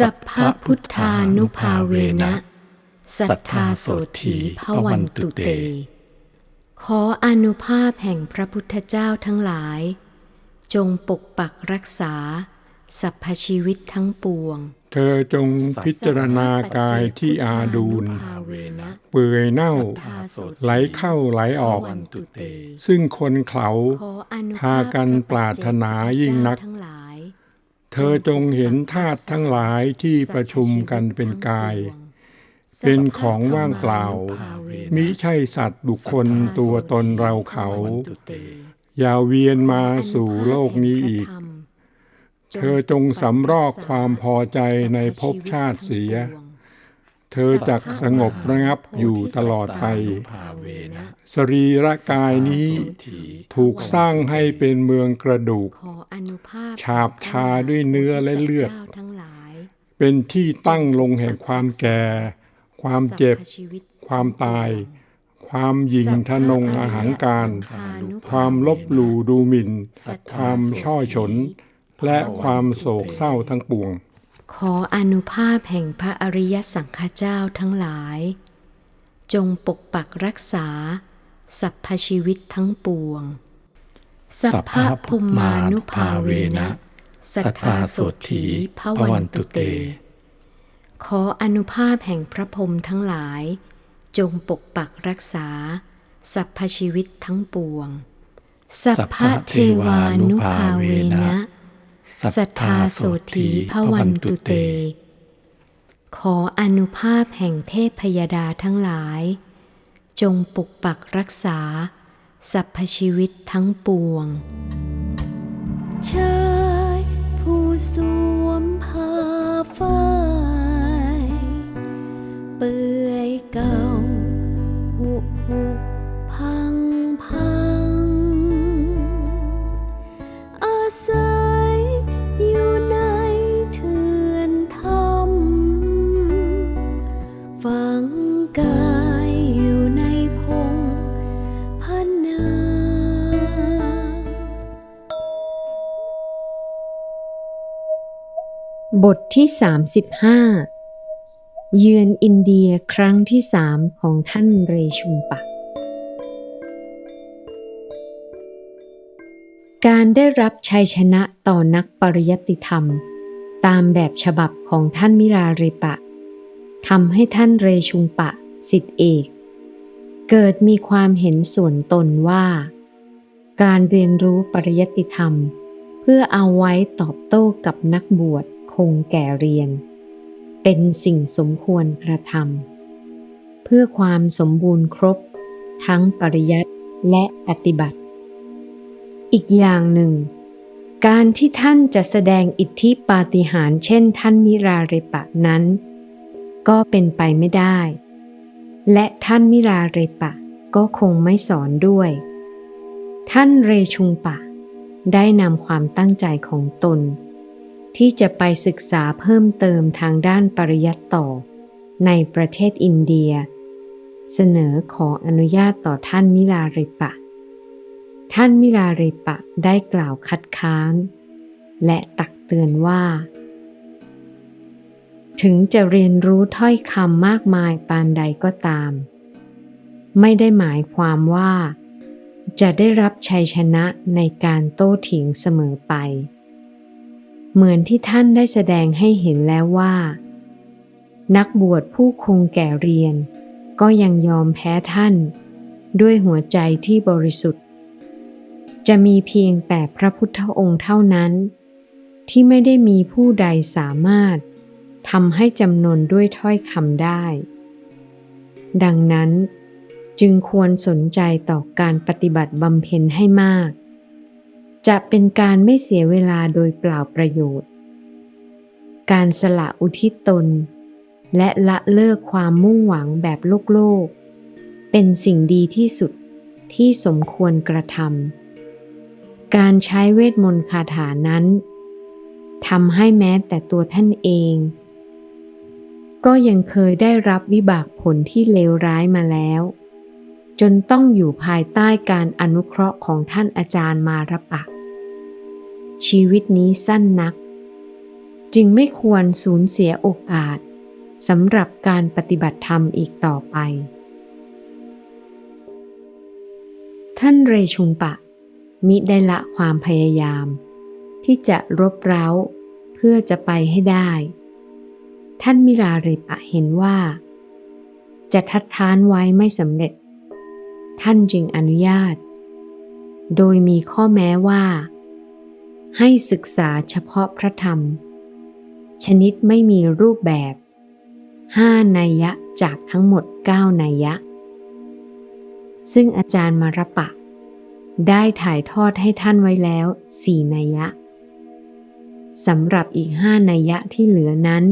สัพพพุทธานุภาเวนะ สัทธาโสถีพวันตุเต ขออนุภาพแห่งพระพุทธเจ้าทั้งหลาย จงปกปักรักษาสรรพชีวิตทั้งปวง เธอจงพิจารณากายที่อาดูลเปื่อยเน่า ไหลเข้าไหลออก ซึ่งคนเขาขออนุพากันปรารถนายิ่งนักทั้งหลาย เธอจงเห็นธาตุทั้งหลายที่ประชุมกันเป็นกาย เป็นของว่างเปล่า มิใช่สัตว์บุคคลตัวตนเราเขา อย่าเวียนมาสู่โลกนี้อีก เธอจงสำรอกความพอใจในภพชาติเสีย เธอจักสงบระงับอยู่ตลอดไป สรีระกายนี้ถูกสร้างให้เป็นเมืองกระดูกขออนุภาพฉาบทาด้วยเนื้อและเลือด เป็นที่ตั้งลงแห่งความแก่ ความเจ็บ ความตาย ความหยิ่งทะนงอาหังการ ความลบหลู่ดูหมิ่น ความช่อฉน และความโศกเศร้าทั้งปวง ขออนุภาพแห่งพระอริยสังฆเจ้าทั้งหลาย จงปกปักรักษาสรรพชีวิตทั้งปวง สัพพะพุมานุภาเวนะ สัทธาโสถีพวันตุเต ขออนุภาพแห่งพระพรมทั้งหลาย จงปกปักรักษาสรรพชีวิตทั้งปวง สัพพะเทวานุภาเวนะ สัทธาโสถีพวันตุเต ขออนุภาพแห่งเทพพยดาทั้งหลาย จงปกปักรักษาสรรพชีวิตทั้งปวง ชายผู้สวมผ้าฝ้ายเปื่อยเก่าผุผุ บทที่ 35 เยือนอินเดียครั้งที่สามของท่านเรชุมปะ การได้รับชัยชนะต่อนักปริยติธรรม ตามแบบฉบับของท่านมิราเรปะทำให้ท่านเรชุมปะสิทธิเอก เกิดมีความเห็นส่วนตนว่า การเรียนรู้ปริยติธรรม เพื่อเอาไว้ตอบโต้กับนักบวช คงแก่เรียน เป็นสิ่งสมควรกระทำเพื่อความสมบูรณ์ครบ ทั้งปริยัติและปฏิบัติ อีกอย่างหนึ่ง การที่ท่านจะแสดงอิทธิปาฏิหาริย์เช่นท่านมิราเรปะนั้น ก็เป็นไปไม่ได้ และท่านมิราเรปะก็คงไม่สอนด้วย ท่านเรชุงปะ ได้นำความตั้งใจของตน ที่จะไปศึกษาเพิ่มเติมทางด้านปริยัติต่อ ในประเทศอินเดีย เสนอขออนุญาตต่อท่านมิลาเรปะ ท่านมิลาเรปะได้กล่าวคัดค้าน และตักเตือนว่า ถึงจะเรียนรู้ถ้อยคำมากมายปานใดก็ตาม ไม่ได้หมายความว่า จะได้รับชัยชนะในการโต้เถียงเสมอไป เหมือนที่ท่านได้แสดงให้เห็นแล้วว่า นักบวชผู้คงแก่เรียน ก็ยังยอมแพ้ท่าน ด้วยหัวใจที่บริสุทธิ์ จะมีเพียงแต่พระพุทธองค์เท่านั้น ที่ไม่ได้มีผู้ใดสามารถทำให้จำนวนด้วยถ้อยคำได้ ดังนั้นจึงควรสนใจต่อการปฏิบัติบำเพ็ญให้มาก จะเป็นการไม่เสียเวลาโดยเปล่าประโยชน์ การสละอุทิศตน และละเลิกความมุ่งหวังแบบโลกโลก เป็นสิ่งดีที่สุดที่สมควรกระทำ การใช้เวทมนต์คาถานั้นทำให้แม้แต่ตัวท่านเอง ก็ยังเคยได้รับวิบากผลที่เลวร้ายมาแล้ว จนต้องอยู่ภายใต้การอนุเคราะห์ของท่านอาจารย์มารปะ ชีวิตนี้สั้นนัก จึงไม่ควรสูญเสียโอกาสสำหรับการปฏิบัติธรรมอีกต่อไป ท่านเรชุงปะ มิได้ละความพยายาม ที่จะรบเร้าเพื่อจะไปให้ได้ ท่านมิราเรปะเห็นว่า จะทัดทานไว้ไม่สำเร็จ ท่านจึงอนุญาต โดยมีข้อแม้ว่า ให้ศึกษาเฉพาะพระธรรม ชนิดไม่มีรูปแบบห้านัยยะจากทั้งหมดเก้านัยยะ ซึ่งอาจารย์มารปะ ได้ถ่ายทอดให้ท่านไว้แล้วสี่นัยยะสำหรับอีกห้านัยยะที่เหลือนั้น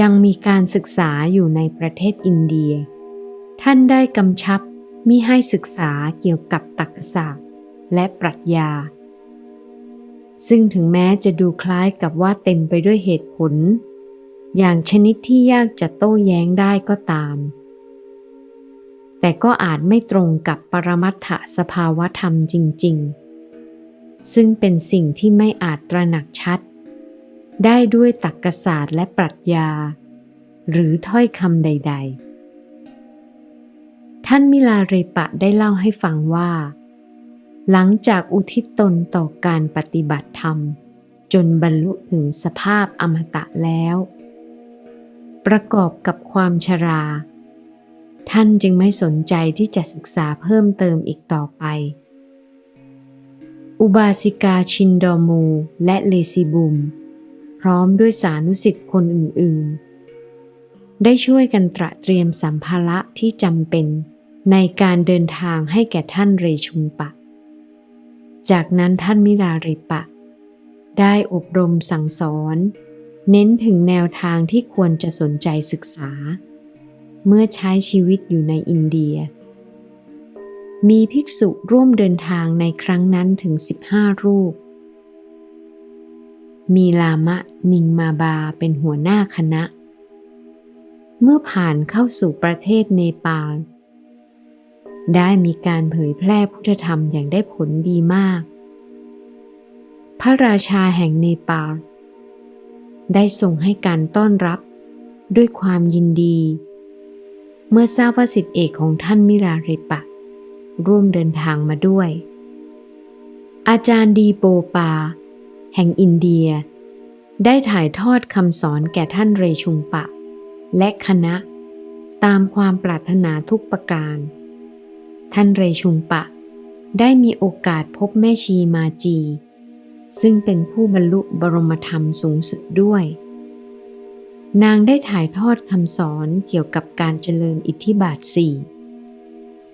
ยังมีการศึกษาอยู่ในประเทศอินเดีย ท่านได้กำชับมิให้ศึกษาเกี่ยวกับตรรกศาสตร์และปรัชญา ซึ่งถึงแม้จะดูคล้ายกับว่าเต็มไปด้วยเหตุผล อย่างชนิดที่ยากจะโต้แย้งได้ก็ตาม แต่ก็อาจไม่ตรงกับปรมัตถสภาวธรรมจริง ๆ ซึ่งเป็นสิ่งที่ไม่อาจตระหนักชัด ได้ด้วยตรรกศาสตร์และปรัชญา หรือถ้อยคำใด ๆ ท่านมิลาเรปะได้เล่าให้ฟังว่า หลังจากอุทิศตนต่อการปฏิบัติธรรม จนบรรลุถึงสภาพอมตะแล้ว ประกอบกับความชรา ท่านจึงไม่สนใจที่จะศึกษาเพิ่มเติมอีกต่อไป อุบาสิกาชินดอมูและเลซิบุม พร้อมด้วยสานุสิทธิ์คนอื่นๆ ได้ช่วยกันตระเตรียมสัมภาระที่จำเป็นในการเดินทางให้แก่ท่านเรชุงปะ จากนั้นท่านมิราเรปะ ได้อบรมสั่งสอน เน้นถึงแนวทางที่ควรจะสนใจศึกษา เมื่อใช้ชีวิตอยู่ในอินเดีย มีภิกษุร่วมเดินทางในครั้งนั้นถึง 15 รูป มีลามะนิงมาบาเป็นหัวหน้าคณะ เมื่อผ่านเข้าสู่ประเทศเนปาล ได้มีการเผยแพร่พุทธธรรมอย่างได้ผลดีมาก พระราชาแห่งเนปาลได้ส่งให้การต้อนรับด้วยความยินดี เมื่อทราบว่าสิทธิเอกของท่านมิราเรปะ ร่วมเดินทางมาด้วย อาจารย์ดีโปปา แห่งอินเดีย ได้ถ่ายทอดคำสอนแก่ท่านเรชุงปะ และคณะตามความปรารถนาทุกประการ ท่านเรชุงปะ ได้มีโอกาสพบแม่ชีมาจี ซึ่งเป็นผู้บรรลุบรมธรรมสูงสุดด้วย นางได้ถ่ายทอดคำสอนเกี่ยวกับการเจริญอิทธิบาทสี่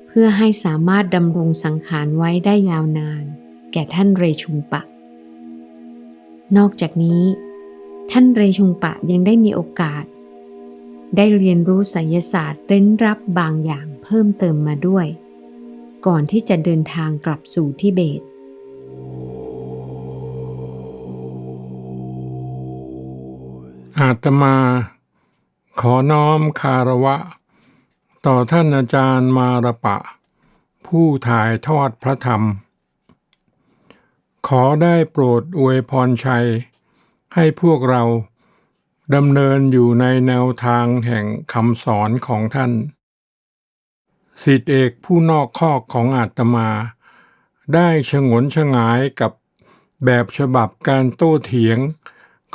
เพื่อให้สามารถดำรงสังขารไว้ได้ยาวนาน แก่ท่านเรชุงปะ นอกจากนี้ ท่านเรชุงปะยังได้มีโอกาสได้เรียนรู้ไสยศาสตร์เร้นรับบางอย่างเพิ่มเติมมาด้วย ก่อนที่จะเดินทางกลับสู่ทิเบต อาตมา ขอน้อมคารวะ ต่อท่านอาจารย์มารปะ ผู้ถ่ายทอดพระธรรม ขอได้โปรดอวยพรชัย ให้พวกเราดำเนินอยู่ในแนวทางแห่งคำสอนของท่าน สิทธิเอกผู้นอกคอกของอาตมา ได้ฉงนฉงายกับแบบฉบับการโต้เถียง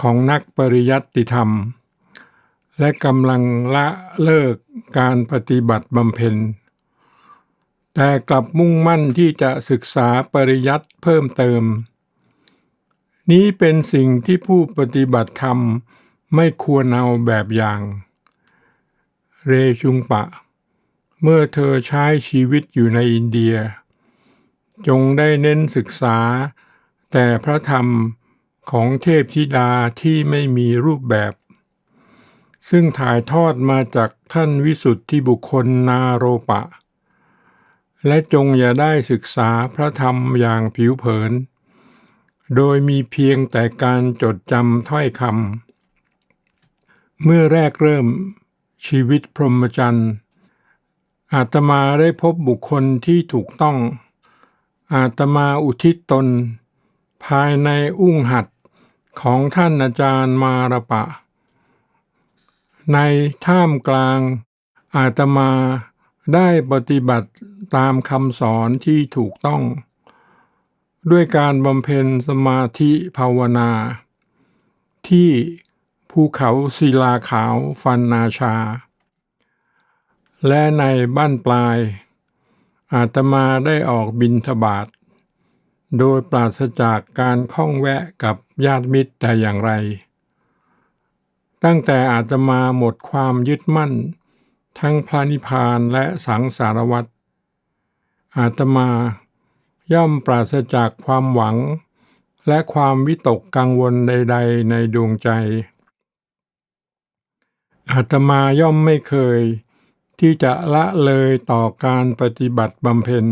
ของนักปริยัติธรรม และกำลังละเลิกการปฏิบัติบำเพ็ญ แต่กลับมุ่งมั่นที่จะศึกษาปริยัติเพิ่มเติม นี้เป็นสิ่งที่ผู้ปฏิบัติธรรมไม่ควรเอาแบบอย่าง เรชุงปะ เมื่อเธอใช้ชีวิตอยู่ในอินเดีย จงได้เน้นศึกษา แต่พระธรรมของเทพธิดาที่ไม่มีรูปแบบ ซึ่งถ่ายทอดมาจากท่านวิสุทธิบุคคลนาโรปะ และจงอย่าได้ศึกษาพระธรรมอย่างผิวเผิน โดยมีเพียงแต่การจดจำถ้อยคำเมื่อแรกเริ่มชีวิตพรหมจรรย์ อาตมาได้พบบุคคลที่ถูกต้อง อาตมาอุทิศตน ภายในอุ้งหัดของท่านอาจารย์มาระปะ ในท่ามกลาง อาตมาได้ปฏิบัติตามคำสอนที่ถูกต้อง ด้วยการบำเพ็ญสมาธิภาวนา ที่ภูเขาศิลาขาวฟันนาชา และในบ้านปลาย อาตมาได้ออกบินทบาท โดยปราศจากการข้องแวะกับญาติมิตรแต่อย่างไร ตั้งแต่อาตมาหมดความยึดมั่น ทั้งพระนิพพานและสังสารวัฏอาตมาย่อมปราศจากความหวัง และความวิตกกังวลใด ๆ ในดวงใจ อาตมาย่อมไม่เคย ที่จะละเลยต่อการปฏิบัติบำเพ็ญ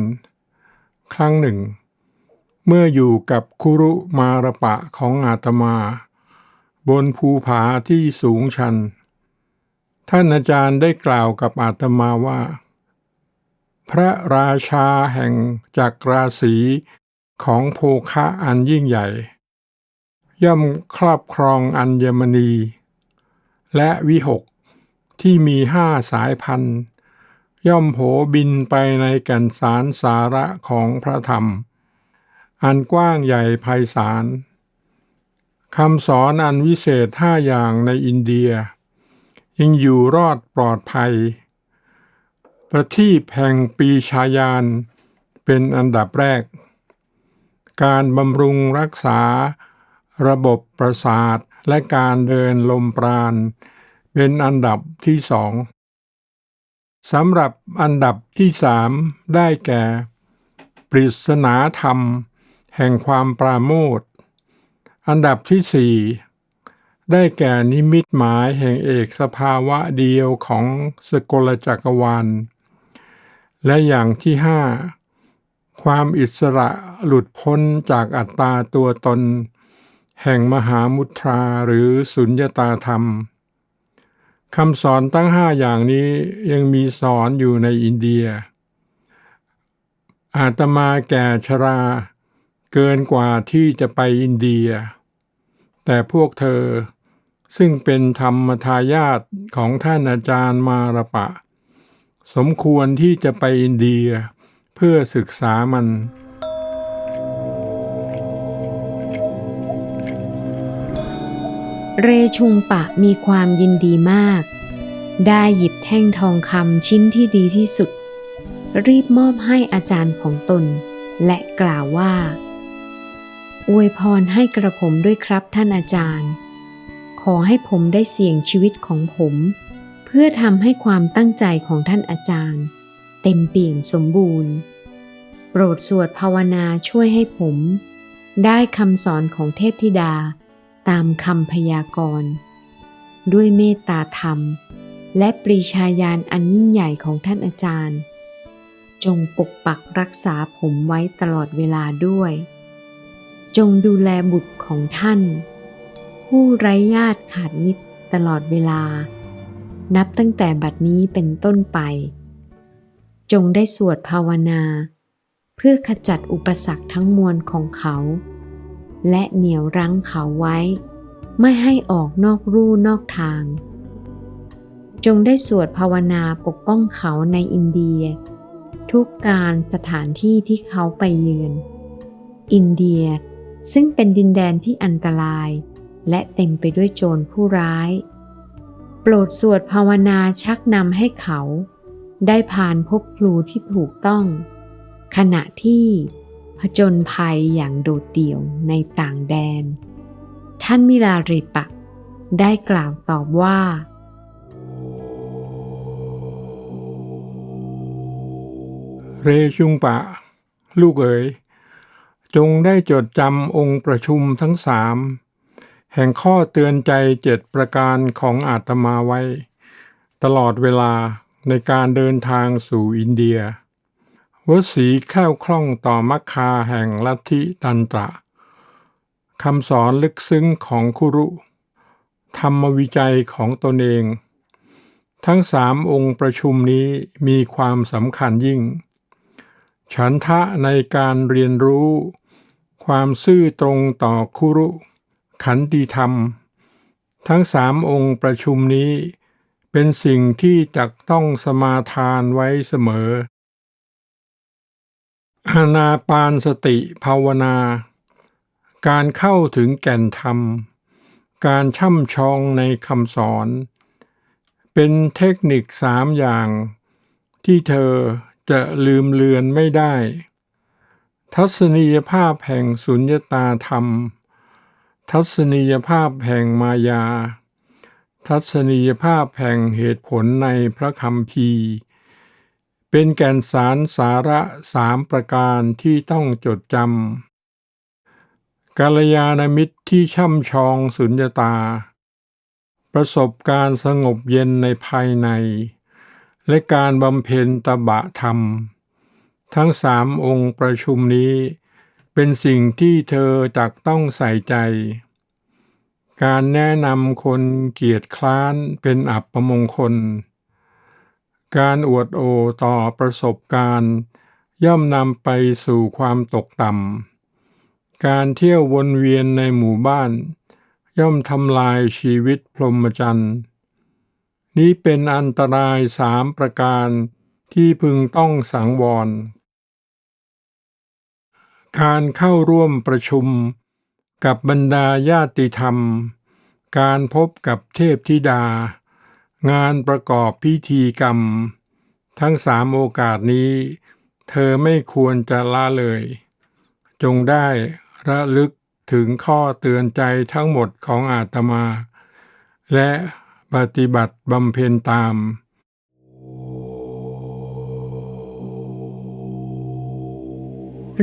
ครั้งหนึ่ง เมื่ออยู่กับคุรุมารปะของอาตมา บนภูผาที่สูงชัน ท่านอาจารย์ได้กล่าวกับอาตมาว่า พระราชาแห่งจักรราศีของโภคะอันยิ่งใหญ่ ย่อมครอบครองอัญมณี และวิหก ที่มีห้าสายพันธุ์ ย่อมโผบินไปในแก่นสารสาระของพระธรรม อันกว้างใหญ่ไพศาลคำสอนอันวิเศษห้าอย่างในอินเดีย ยังอยู่รอดปลอดภัย ประทีปแห่งปีชายานเป็นอันดับแรก การบำรุงรักษาระบบประสาทและการเดินลมปราณ เป็นอันดับที่สองสำหรับอันดับที่สามได้แก่ ปริศนาธรรม แห่งความปราโมทอันดับที่สี่ได้แก่นิมิตหมายแห่งเอกสภาวะเดียวของสกลจักรวาล และอย่างที่ห้าความอิสระหลุดพ้นจากอัตตาตัวตน แห่งมหามุทราหรือสุญญตาธรรม คำสอนตั้งห้าอย่างนี้ยังมีสอนอยู่ในอินเดีย อาตมาแก่ชรา เกินกว่าที่จะไปอินเดีย แต่พวกเธอซึ่งเป็นธรรมทายาทของท่านอาจารย์มาระปะ สมควรที่จะไปอินเดียเพื่อศึกษามัน เรชุงปะมีความยินดีมาก ได้หยิบแท่งทองคำชิ้นที่ดีที่สุด รีบมอบให้อาจารย์ของตน และกล่าวว่า อวยพรให้กระผมด้วยครับท่านอาจารย์ ขอให้ผมได้เสี่ยงชีวิตของผม เพื่อทำให้ความตั้งใจของท่านอาจารย์ เต็มเปี่ยมสมบูรณ์ โปรดสวดภาวนาช่วยให้ผม ได้คำสอนของเทพธิดา ตามคำพยากรณ์ด้วยเมตตาธรรม และปรีชาญาณอันยิ่งใหญ่ของท่านอาจารย์ จงปกปักรักษาผมไว้ตลอดเวลาด้วย จงดูแลบุตรของท่าน ผู้ไร้ญาติขาดมิตรตลอดเวลา นับตั้งแต่บัดนี้เป็นต้นไป จงได้สวดภาวนา เพื่อขจัดอุปสรรคทั้งมวลของเขา และเหนี่ยวรั้งเขาไว้ ไม่ให้ออกนอกรูนอกทาง จงได้สวดภาวนาปกป้องเขาในอินเดีย ทุกการสถานที่ที่เขาไปเยือน อินเดียซึ่งเป็นดินแดนที่อันตราย และเต็มไปด้วยโจรผู้ร้าย โปรดสวดภาวนาชักนำให้เขา ได้ผ่านพบครูที่ถูกต้อง ขณะที่ ผจญภัยอย่างโดดเดี่ยวในต่างแดน ท่านมิลาริปะ ได้กล่าวตอบว่า เรชุงปะ ลูกเอ๋ย จงได้จดจำองค์ประชุมทั้งสามแห่งข้อเตือนใจเจ็ดประการของอาตมาไว้ ตลอดเวลาในการเดินทางสู่อินเดีย วสีแคล่วคล่องต่อมัคคาแห่งลัทธิตันตระคำสอนลึกซึ้งของคุรุ ธรรมวิจัยของตนเอง ทั้งสามองค์ประชุมนี้มีความสำคัญยิ่ง ฉันทะในการเรียนรู้ ความซื่อตรงต่อคุรุ ขันติธรรม ทั้งสามองค์ประชุมนี้เป็นสิ่งที่จักต้องสมาทานไว้เสมอ อานาปานสติภาวนา การเข้าถึงแก่นธรรม การช่ำชองในคำสอน เป็นเทคนิคสามอย่าง ที่เธอจะลืมเลือนไม่ได้ ทัศนียภาพแห่งสุญญตาธรรม ทัศนียภาพแห่งมายา ทัศนียภาพแห่งเหตุผลในพระคำพี เป็นแก่นสารสาระสามประการที่ต้องจดจำกาลยานมิตรที่ช่ำชองสุญญตา ประสบการสงบเย็นในภายใน และการบำเพ็ญตบะธรรม ทั้งสามองค์ประชุมนี้ เป็นสิ่งที่เธอจักต้องใส่ใจ การแนะนำคนเกียรติคร้านเป็นอับประมงคล การอวดโอต่อประสบการณ์ ย่อมนำไปสู่ความตกต่ำ การเที่ยววนเวียนในหมู่บ้าน ย่อมทำลายชีวิตพรหมจรรย์ นี้เป็นอันตรายสามประการที่พึงต้องสังวร การเข้าร่วมประชุมกับบรรดาญาติธรรม การพบกับเทพธิดา งานประกอบพิธีกรรม ทั้งสามโอกาสนี้ เธอไม่ควรจะละเลย จงได้ระลึกถึงข้อเตือนใจทั้งหมดของอาตมา และปฏิบัติบำเพ็ญตาม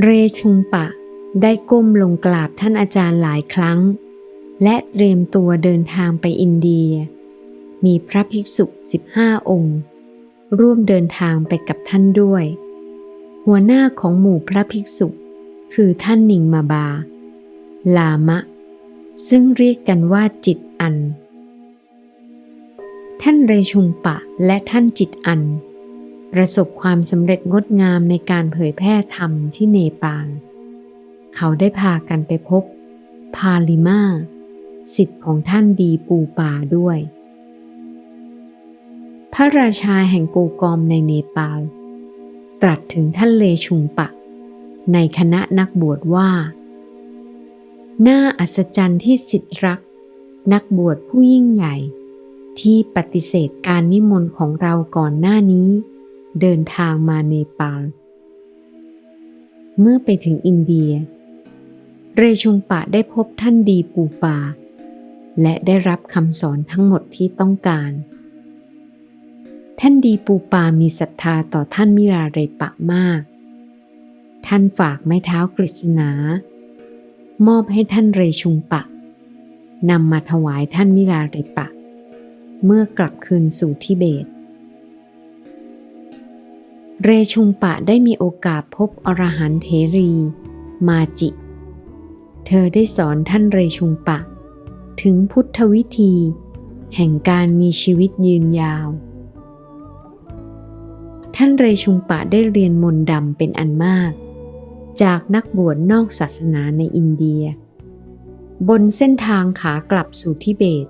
เรชุงปะได้ก้มลงกราบท่านอาจารย์หลายครั้ง และเตรียมตัวเดินทางไปอินเดีย มีพระภิกษุ 15 องค์ ร่วมเดินทางไปกับท่านด้วย หัวหน้าของหมู่พระภิกษุ คือท่านนิงมาบา ลามะ ซึ่งเรียกกันว่าจิตอัน ท่านเรชุงปะและท่านจิตอัน ประสบความสำเร็จงดงามในการเผยแพร่ธรรมที่เนปาล เขาได้พากันไปพบ พาลิมาสิทธิ์ของท่านดีปูปาด้วย พระราชาแห่งโกกอมในเนปาล ตรัสถึงท่านเลชุงปะ ในคณะนักบวชว่า น่าอัศจรรย์ที่สิทธิรัก นักบวชผู้ยิ่งใหญ่ ที่ปฏิเสธการนิมนต์ของเราก่อนหน้านี้ เดินทางมาเนปาล เมื่อไปถึงอินเดีย เรชุงปะได้พบท่านดีปูปา และได้รับคำสอนทั้งหมดที่ต้องการ ท่านดีปูปามีศรัทธาต่อท่านมิราเรปะมาก ท่านฝากไม้เท้ากฤษณา มอบให้ท่านเรชุงปะนำมาถวายท่านมิราเรปะ เมื่อกลับคืนสู่ทิเบต เรชุงปะได้มีโอกาสพบอรหันเทรี มาจิ เธอได้สอนท่านเรชุงปะ ถึงพุทธวิธี แห่งการมีชีวิตยืนยาว ท่านเรชุงปะได้เรียนมนต์ดำเป็นอันมาก จากนักบวชนอกศาสนาในอินเดีย บนเส้นทางขากลับสู่ทิเบต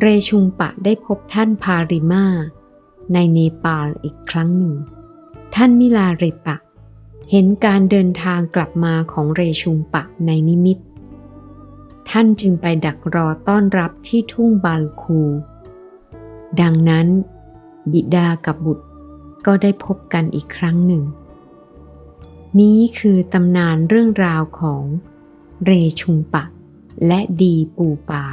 เรชุงปะได้พบท่านพาริมา ในเนปาลอีกครั้งหนึ่ง ท่านมิลาเรปะ เห็นการเดินทางกลับมาของเรชุงปะในนิมิต ท่านจึงไปดักรอต้อนรับที่ทุ่งบาลคู ดังนั้น บิดากับบุตร ก็ได้พบกันอีกครั้งหนึ่ง นี้คือตำนานเรื่องราวของเรชุงปะ และดีปูปา